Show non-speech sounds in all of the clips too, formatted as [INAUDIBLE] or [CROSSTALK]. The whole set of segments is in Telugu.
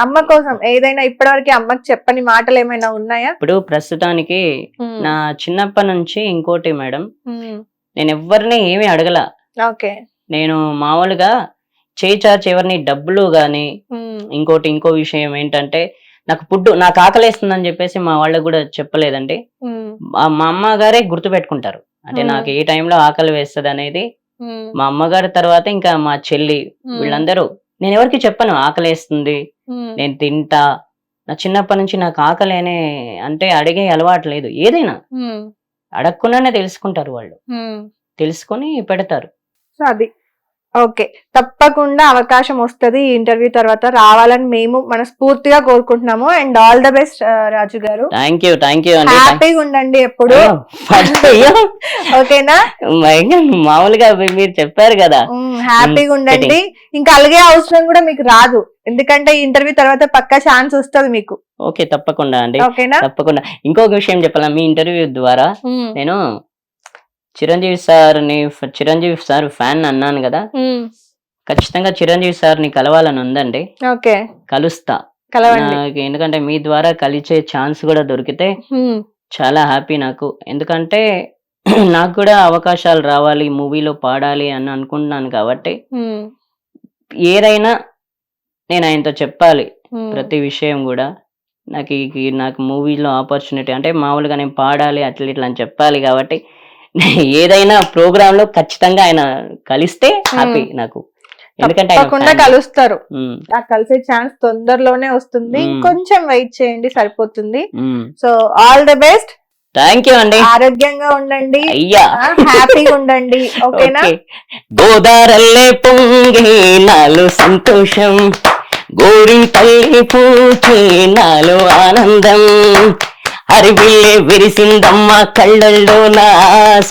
అమ్మ కోసం ఏదైనా ఇప్పటివరకు అమ్మకి చెప్పని మాటలు ఏమైనా ఉన్నాయా ఇప్పుడు ప్రస్తుతానికి. నా చిన్నప్పటి నుంచి ఇంకోటి మేడం. నేను ఎవరిని ఏమీ అడగల ఓకే నేను మామూలుగా చేయి చాచి ఎవరిని డబ్బులు గాని. ఇంకోటి ఇంకో విషయం ఏంటంటే నాకు ఫుడ్ నాకు ఆకలేస్తుందని చెప్పేసి మా వాళ్ళకి కూడా చెప్పలేదండి. మా- అమ్మగారే గుర్తు పెట్టుకుంటారు అంటే. నాకు ఏ టైంలో ఆకలి వేస్తుంది అనేది. మా అమ్మగారి తర్వాత ఇంకా మా చెల్లి. వీళ్ళందరూ నేను ఎవరికి చెప్పను ఆకలేస్తుంది. నేను తింటా నా చిన్నప్పటి నుంచి నాకు ఆకలి అనే అంటే అడిగే అలవాటు లేదు ఏదైనా. అడగకుండానే తెలుసుకుంటారు వాళ్ళు. తెలుసుకొని పెడతారు సో అది ఓకే. తప్పకుండా అవకాశం వస్తుంది ఈ ఇంటర్వ్యూ తర్వాత. రావాలని మేము మనస్ఫూర్తిగా కోరుకుంటున్నాము. And all the best Raju గారు. థ్యాంక్ యూ థ్యాంక్ యూ హ్యాపీగా ఉండండి ఎప్పుడు. అయ్యో, [LAUGHS] ఓకేనా? మామూలుగా మీరు చెప్పారు కదా. హ్యాపీగా ఉండండి. ఇంకా అలిగే అవసరం కూడా మీకు రాదు. ఎందుకంటే ఇంటర్వ్యూ తర్వాత పక్కా ఛాన్స్ వస్తుంది మీకు. ఓకే తప్పకుండా అండి. ఓకేనా? తప్పకుండా. ఇంకొక విషయం చెప్పాలా? మీ ఇంటర్వ్యూ ద్వారా. నేను చిరంజీవి సార్ని చిరంజీవి సార్ ఫ్యాన్ అన్నాను కదా. ఖచ్చితంగా చిరంజీవి సార్ని కలవాలని ఉందండి ఓకే కలుస్తా కలవండి నాకు ఎందుకంటే మీ ద్వారా కలిసే ఛాన్స్ కూడా దొరికితే. చాలా హ్యాపీ నాకు ఎందుకంటే [CLEARS THROAT] నాకు కూడా అవకాశాలు రావాలి మూవీలో పాడాలి అని అనుకుంటున్నాను కాబట్టి. ఏదైనా నేను ఆయనతో చెప్పాలి. ప్రతి విషయం కూడా నాకు నాకు మూవీలో ఆపర్చునిటీ అంటే మామూలుగా నేను పాడాలి అట్లా ఇట్లా అని చెప్పాలి కాబట్టి [LAUGHS] ఏదైనా ప్రోగ్రామ్లో ఖచ్చితంగా ఆయన కలిస్తే హ్యాపీ నాకు. ఎందుకంటే తప్పకుండా. కలుస్తారు. ఉమ్, ఆ కలిసే ఛాన్స్ తొందరలోనే వస్తుంది. మ్మ్. కొంచెం వెయిట్ చేయండి సరిపోతుంది. So all the best thank you అండి. ఆరోగ్యంగా ఉండండి. అయ్యా. హ్యాపీగా ఉండండి. [LAUGHS] ఓకేనా? ఓకే. గోదారల్లే పొంగే నాలో సంతోషం. గోరింతల్లి పూచే నాలో ఆనందం. అరివిల్లే విరిసిందమ్మ కళ్ళల్లో నా ఆశ.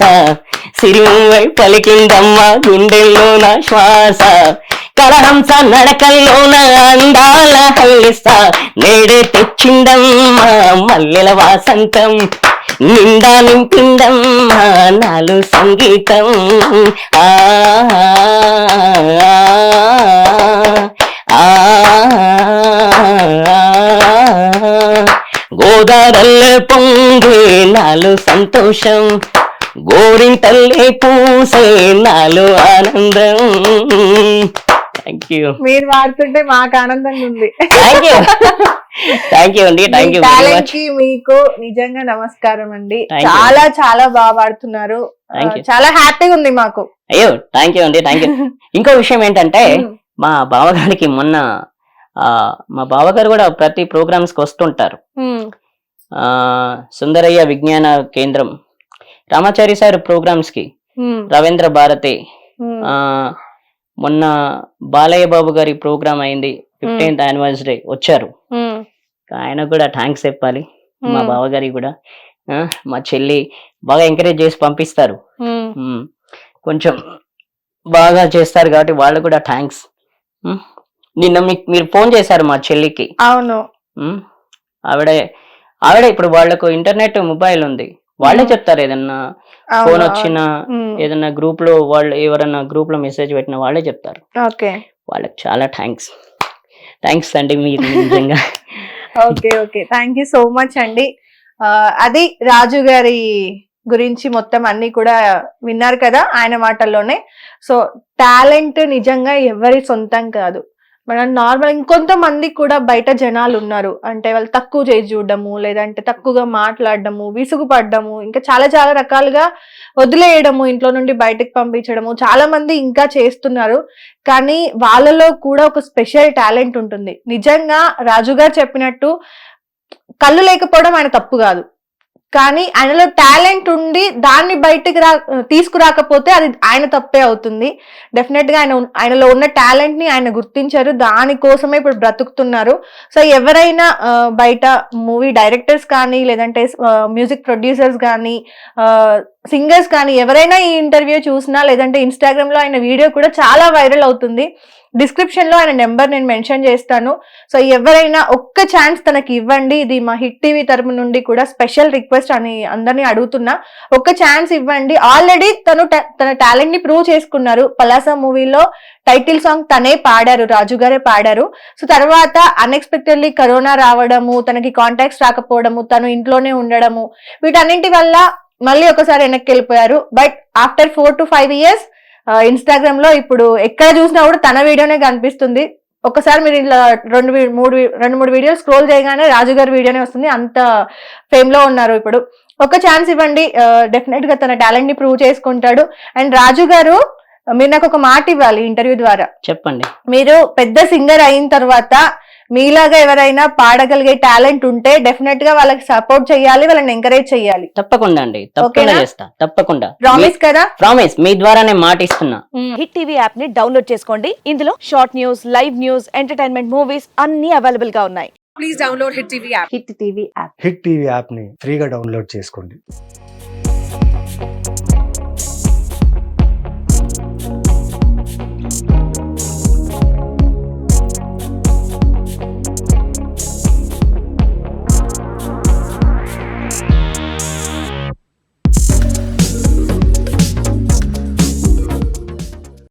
సిరివై పలికిందమ్మ గుండెల్లో నా శ్వాస. కలహంస నడకల్లోన అందాల హల్లిస్తా నేడే తెచ్చిందమ్మా మల్లెల వాసంతం. నిండా నింపిందమ్మా నాలు సంగీతం. ఆ, గోదారల్లే పొంగే నాలో సంతోషం గోరింతల్లే పూసే నాలో ఆనందం. థ్యాంక్ యూ మీరు వాడుతుంటే మాకు ఆనందంగా ఉంది. థ్యాంక్ యూ థ్యాంక్ యూ అండి. థ్యాంక్ యూ టాలెంట్కి మీకు నిజంగా నమస్కారం అండి. చాలా చాలా బాగా పాడుతున్నారు చాలా హ్యాపీగా ఉంది మాకు. అయ్యో థ్యాంక్ యూ అండి థ్యాంక్ యూ [LAUGHS] ఇంకో విషయం ఏంటంటే మా బావగారికి మొన్న ఆ, మా బావగారు కూడా ప్రతి ప్రోగ్రామ్స్కి వస్తుంటారు. సుందరయ్య విజ్ఞాన కేంద్రం. రామాచారి సార్ ప్రోగ్రామ్స్కి రవీంద్ర భారతి మొన్న బాలయ్య బాబు గారి ప్రోగ్రామ్ అయింది ఫిఫ్టీన్త్ యానివర్సరీ వచ్చారు. ఆయన కూడా థ్యాంక్స్ చెప్పాలి మా ఉమ్, బావగారికి కూడా. మా చెల్లి బాగా ఎంకరేజ్ చేసి పంపిస్తారు. కొంచెం బాగా చేస్తారు కాబట్టి వాళ్ళు కూడా థ్యాంక్స్ నిన్న మీకు మీరు ఫోన్ చేశారు మా చెల్లికి. అవును. ఆవిడ ఆవిడ ఇప్పుడు వాళ్ళకు ఇంటర్నెట్ మొబైల్ ఉంది. వాళ్ళే. చెప్తారు ఏదన్నా ఫోన్. వచ్చినా ఏదన్నా గ్రూప్లో వాళ్ళు ఎవరన్నా గ్రూప్లో మెసేజ్ పెట్టినా వాళ్ళే చెప్తారు. ఓకే. వాళ్ళకి చాలా థ్యాంక్స్. థ్యాంక్స్ అండి మీరు నిజంగా. Okay okay. Thank you so much అండి. అది రాజు గారి గురించి మొత్తం అన్ని కూడా విన్నారు కదా ఆయన మాటల్లోనే. సో టాలెంట్ నిజంగా ఎవరి సొంతం కాదు. మనం నార్మల్ ఇంకొంతమంది కూడా బయట జనాలు ఉన్నారు అంటే వాళ్ళు తక్కువ చేసి చూడడము లేదంటే తక్కువగా మాట్లాడడము విసుగుపడ్డము ఇంకా చాలా చాలా రకాలుగా వదిలేయడము ఇంట్లో నుండి బయటకు పంపించడము చాలా మంది ఇంకా చేస్తున్నారు. కానీ వాళ్ళలో కూడా ఒక స్పెషల్ టాలెంట్ ఉంటుంది. నిజంగా రాజుగారు చెప్పినట్టు కళ్ళు లేకపోవడం ఆయన తప్పు కాదు. కానీ ఆయనలో టాలెంట్ ఉండి దాన్ని బయటకు రా తీసుకురాకపోతే అది ఆయన తప్పే అవుతుంది. డెఫినెట్గా ఆయన ఆయనలో ఉన్న టాలెంట్ని ఆయన గుర్తించారు. దానికోసమే ఇప్పుడు బ్రతుకుతున్నారు. సో ఎవరైనా బయట మూవీ డైరెక్టర్స్ కానీ లేదంటే మ్యూజిక్ ప్రొడ్యూసర్స్ కానీ సింగర్స్ కానీ ఎవరైనా ఈ ఇంటర్వ్యూ చూసినా లేదంటే ఇన్స్టాగ్రామ్లో ఆయన వీడియో కూడా చాలా వైరల్ అవుతుంది. డిస్క్రిప్షన్లో ఆయన నెంబర్ నేను మెన్షన్ చేస్తాను. సో ఎవరైనా ఒక్క ఛాన్స్ తనకి ఇవ్వండి. ఇది మా హిట్ టీవీ తరపు నుండి కూడా స్పెషల్ రిక్వెస్ట్ అని అందరినీ అడుగుతున్నా. ఒక్క ఛాన్స్ ఇవ్వండి. ఆల్రెడీ తను తన టాలెంట్ని ప్రూవ్ చేసుకున్నారు. పలాస మూవీలో టైటిల్ సాంగ్ తనే పాడారు. రాజు గారే పాడారు. సో తర్వాత అన్ఎక్స్పెక్టెడ్లీ కరోనా రావడము తనకి కాంటాక్ట్స్ రాకపోవడము తను ఇంట్లోనే ఉండడము వీటన్నింటి వల్ల మళ్ళీ ఒకసారి వెనక్కి వెళ్ళిపోయారు. But after four to five years ఇన్స్టాగ్రామ్లో ఇప్పుడు ఎక్కడ చూసినా కూడా తన వీడియోనే కనిపిస్తుంది. ఒకసారి మీరు ఇలా రెండు మూడు రెండు మూడు వీడియోలు స్క్రోల్ చేయగానే రాజు గారి వీడియోనే వస్తుంది. అంత ఫేమ్లో ఉన్నారు ఇప్పుడు. ఒక ఛాన్స్ ఇవ్వండి. డెఫినెట్గా తన టాలెంట్ని ప్రూవ్ చేసుకుంటాడు. అండ్ రాజు గారు మీరు నాకు ఒక మాట ఇవ్వాలి ఇంటర్వ్యూ ద్వారా. చెప్పండి. మీరు పెద్ద సింగర్ అయిన తర్వాత మీలాగా ఎవరైనా పాడగలిగే టాలెంట్ ఉంటే డెఫినెట్గా వాళ్ళకి సపోర్ట్ చేయాలి వాళ్ళని ఎంకరేజ్ చేయాలి. తప్పకుండా అండి. తప్పకుండా? చేస్తా. తప్పకుండా. ప్రామిస్ కదా? ప్రామిస్ మీ ద్వారానే మాట ఇస్తున్నా హిట్ టీవీ యాప్ని డౌన్లోడ్ చేసుకోండి. ఇందులో short news live news entertainment movies అన్ని అవైలబుల్గా ఉన్నాయి. Please download Hit TV app. Hit TV app Hit TV యాప్ని ఫ్రీగా డౌన్లోడ్ చేసుకోండి.